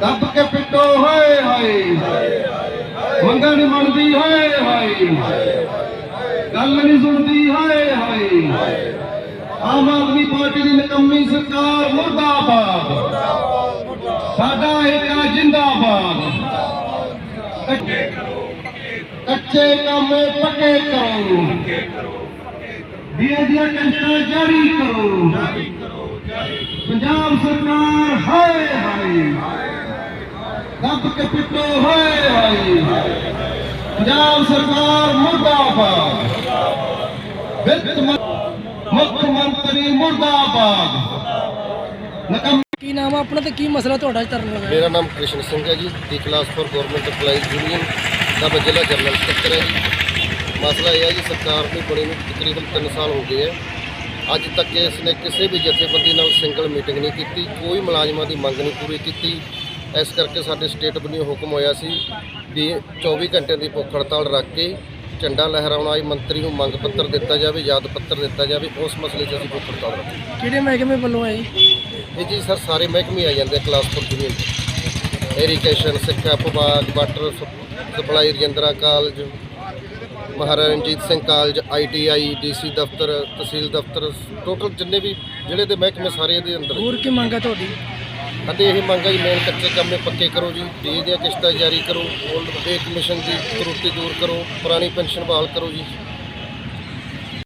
ਦੱਬ ਕੇ ਪਿੱਟੋ, ਹੋਏ, ਹਾਏ। ਮੰਗਾਂ ਮੰਨਦੀ, ਹੋਏ, ਹਾਏ। ਗੱਲ ਨਹੀਂ ਸੁਣਦੀ, ਹਾਏ ਹਾਏ। ਆਮ ਆਦਮੀ ਪਾਰਟੀ ਦੀ ਨਕੰਮੀ ਸਰਕਾਰ ਮੁਰਦਾਬਾਦ। ਸਾਡਾ ਏਕਾ ਜਿੰਦਾਬਾਦ। ਕੱਚੇ ਕੰਮੇ ਪੱਕੇ ਕਰੋ। ਦੀਆਂ ਦੀਆਂ ਕੰਟਾਂ ਜਾਰੀ ਕਰੋ। ਪੰਜਾਬ ਸਰਕਾਰ, ਹਾਏ ਕੇ ਪਿੱਟੋ ਹਾਏ ਹਾਏ। ਪੰਜਾਬ ਸਰਕਾਰ ਮੁਰਦਾਬਾਦ। ਵਿੱਤ ਮੰਤਰੀ ਮੁੱਖ ਮੰਤਰੀ ਮੁਰਦਾਬਾਦ। ਨਕਮ ਕੀ ਨਾਮ ਆ ਆਪਣਾ ਤੇ ਕੀ ਮਸਲਾ ਤੁਹਾਡਾ ਧਰਨ ਲਗਾਇਆ ਮੇਰਾ ਨਾਮ ਕ੍ਰਿਸ਼ਨ ਸਿੰਘ ਹੈ ਜੀ D class for government EMPLOYEES union ਦਾ ਮੈਂ ਜ਼ਿਲ੍ਹਾ ਜਨਰਲ ਸਕੱਤਰ ਹੈ ਜੀ। ਮਸਲਾ ਇਹ ਹੈ ਜੀ ਸਰਕਾਰ ਨੂੰ ਬਣੇ ਨੂੰ ਤਕਰੀਬਨ 3 ਸਾਲ ਹੋ ਗਏ ਹੈ। ਅੱਜ ਤੱਕ ਇਸ ਨੇ ਕਿਸੇ ਵੀ ਜਥੇਬੰਦੀ ਨਾਲ ਸਿੰਗਲ ਮੀਟਿੰਗ ਨਹੀਂ ਕੀਤੀ ਕੋਈ ਮੁਲਾਜ਼ਮਾਂ ਦੀ ਮੰਗ ਨਹੀਂ ਪੂਰੀ ਕੀਤੀ। ਇਸ ਕਰਕੇ ਸਾਡੇ ਸਟੇਟ ਵੱਲੋਂ ਹੁਕਮ ਹੋਇਆ ਸੀ ਵੀ 24 ਘੰਟੇ ਦੀ ਭੁੱਖ ਹੜਤਾਲ ਰੱਖ ਕੇ ਝੰਡਾ ਲਹਿਰਾਉਣ ਆਈ ਮੰਤਰੀ ਨੂੰ ਮੰਗ ਪੱਤਰ ਦਿੱਤਾ ਜਾਵੇ ਯਾਦ ਪੱਤਰ ਦਿੱਤਾ ਜਾਵੇ ਉਸ ਮਸਲੇ 'ਚ ਅਸੀਂ ਭੁੱਖ ਹੜਤਾਲ ਰੱਖਾਂਗੇ ਕਿਹੜੇ ਮਹਿਕਮੇ ਵੱਲੋਂ ਆਏ ਇਹ ਜੀ ਸਰ ਸਾਰੇ ਮਹਿਕਮੇ ਆ ਜਾਂਦੇ ਆ ਕਲਾਸ ਫੋਰ ਯੂਨੀਅਨ ਇਰੀਗੇਸ਼ਨ ਸਿੱਖਿਆ ਵਿਭਾਗ water supply Rajindra college Maharaja Ranjit Singh college ITI DC ਦਫ਼ਤਰ ਤਹਿਸੀਲ ਦਫ਼ਤਰ ਟੋਟਲ ਜਿੰਨੇ ਵੀ ਜਿਹੜੇ ਦੇ ਮਹਿਕਮੇ ਸਾਰੇ ਇਹਦੇ ਅੰਦਰ ਹੋਰ ਕੀ ਮੰਗ ਤੁਹਾਡੀ? ਅਤੇ ਇਹ ਮੰਗ ਹੈ ਜੀ, ਮੇਨ ਕੱਚੇ ਕੰਮੇ ਪੱਕੇ ਕਰੋ ਜੀ ਡੀ ਦੀਆਂ ਕਿਸ਼ਤਾਂ ਜਾਰੀ ਕਰੋ 올ਡ ਪੇ ਕਮਿਸ਼ਨ ਦੀ ਤਰੁੱਟੀ ਦੂਰ ਕਰੋ, ਪੁਰਾਣੀ ਪੈਨਸ਼ਨ ਬਹਾਲ ਕਰੋ ਜੀ।